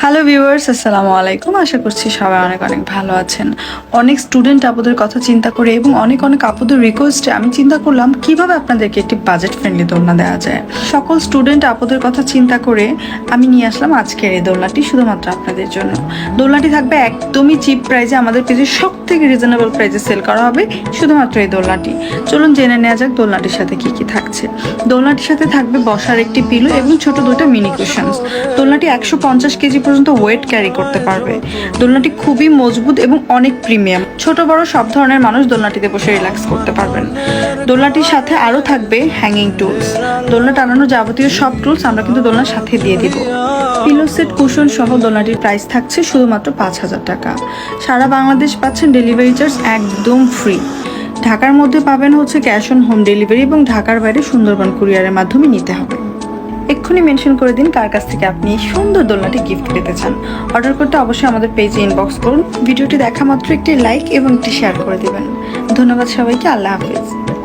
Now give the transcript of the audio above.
Hello viewers আসসালামু আলাইকুম। আশা করছি সবাই অনেক অনেক ভালো আছেন। অনেক স্টুডেন্ট আপুদের কথা চিন্তা করে এবং অনেক অনেক আপুদের রিকোয়েস্টে আমি চিন্তা করলাম, কীভাবে আপনাদেরকে একটি বাজেট ফ্রেন্ডলি দোলনা দেওয়া যায়? সকল স্টুডেন্ট আপুদের কথা চিন্তা করে আমি নিয়ে আসলাম আজকের এই দোলনাটি শুধুমাত্র আপনাদের জন্য। দোলনাটি থাকবে একদমই চিপ প্রাইজে আমাদের পেজে সব থেকে রিজনেবল প্রাইজে সেল করা হবে শুধুমাত্র এই দোলনাটি। চলুন জেনে নেওয়া যাক দোলনাটির সাথে কি কি থাকছে। দোলনাটির সাথে থাকবে বসার একটি পিলো এবং ছোট দুটো মিনি কুশনস দোলনাটি একশো পঞ্চাশ কেজি পর্যন্ত ওয়েট ক্যারি করতে পারবে। দোলনাটি খুবই মজবুত এবং অনেক প্রিমিয়াম ছোট, বড় সব ধরনের মানুষ দোলনাটিতে বসে রিল্যাক্স করতে পারবেন। দোলনাটির সাথে আরও থাকবে হ্যাঙ্গিং টুলস দোলনা টানানো যাবতীয় সব টুলস আমরা কিন্তু দোলনার সাথে দিয়ে দিব। পিলো সেট কুশন সহ দোলনাটির প্রাইস থাকছে শুধুমাত্র পাঁচ হাজার টাকা। সারা বাংলাদেশ পাচ্ছেন ডেলিভারি চার্জ একদম ফ্রি ঢাকার মধ্যে পাবেন হচ্ছে ক্যাশ অন হোম ডেলিভারি এবং ঢাকার বাইরে সুন্দরবন কুরিয়ারের মাধ্যমে নিতে হবে। এক্ষুনি মেনশন করে দিন কার কাছ থেকে আপনি এই সুন্দর দোলনাটি গিফট পেতে চান। অর্ডার করতে অবশ্যই আমাদের পেজে ইনবক্স করুন। ভিডিওটি দেখা মাত্র একটি লাইক এবং একটি শেয়ার করে দেবেন। ধন্যবাদ সবাইকে, আল্লাহ হাফিজ।